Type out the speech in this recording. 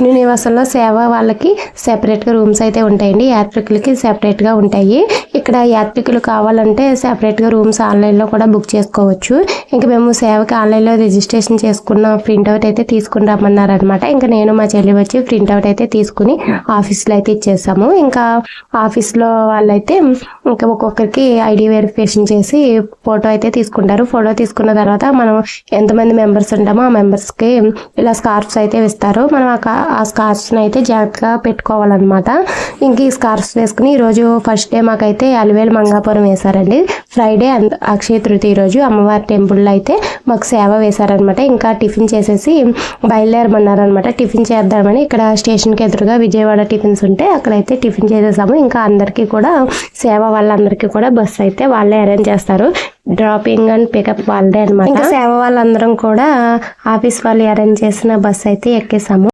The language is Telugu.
విష్ణు నివాసంలో సేవ వాళ్ళకి సెపరేట్గా రూమ్స్ అయితే ఉంటాయండి. యాత్రికులకి సెపరేట్గా ఉంటాయి. ఇక్కడ యాత్రికులు కావాలంటే సెపరేట్గా రూమ్స్ ఆన్లైన్లో కూడా బుక్ చేసుకోవచ్చు. ఇంకా మేము సేవకి ఆన్లైన్లో రిజిస్ట్రేషన్ చేసుకున్న ప్రింట్అవుట్ అయితే తీసుకుని రమ్మన్నారు అనమాట ఇంకా నేను మా చెల్లి వచ్చి ప్రింట్అవుట్ అయితే తీసుకుని ఆఫీస్లో అయితే ఇచ్చేసాము. ఇంకా ఆఫీస్లో వాళ్ళైతే ఇంకా ఒక్కొక్కరికి ఐడి వెరిఫికేషన్ చేసి ఫోటో అయితే తీసుకుంటారు. ఫోటో తీసుకున్న తర్వాత మనం ఎంతమంది మెంబర్స్ ఉంటామో ఆ మెంబర్స్కి ఇలా స్కార్ఫ్స్ అయితే ఇస్తారు. మనం ఆ ఆ స్కార్ఫ్స్ని అయితే జాగ్రత్తగా పెట్టుకోవాలన్నమాట. ఇంక ఈ స్కార్ఫ్స్ వేసుకుని ఈరోజు ఫస్ట్ డే మాకైతే అలివేలు మంగాపురం వేశారండి. ఫ్రైడే అంద- అక్షయ తృతీయ రోజు అమ్మవారి టెంపుల్లో అయితే మాకు సేవ వేశారనమాట ఇంకా టిఫిన్ చేసేసి బయలుదేరమన్నారనమాట టిఫిన్ చేద్దామని ఇక్కడ స్టేషన్కి ఎదురుగా విజయవాడ టిఫిన్స్ ఉంటే అక్కడైతే టిఫిన్ చేసేసాము. ఇంకా అందరికీ కూడా సేవ వాళ్ళందరికీ కూడా బస్సు అయితే వాళ్ళే అరేంజ్ చేస్తారు. డ్రాపింగ్ అండ్ పికప్ వాళ్ళదే అనమాట ఇంకా సేవ వాళ్ళందరం కూడా ఆఫీస్ వాళ్ళు అరేంజ్ చేసిన బస్సు అయితే ఎక్కేసాము.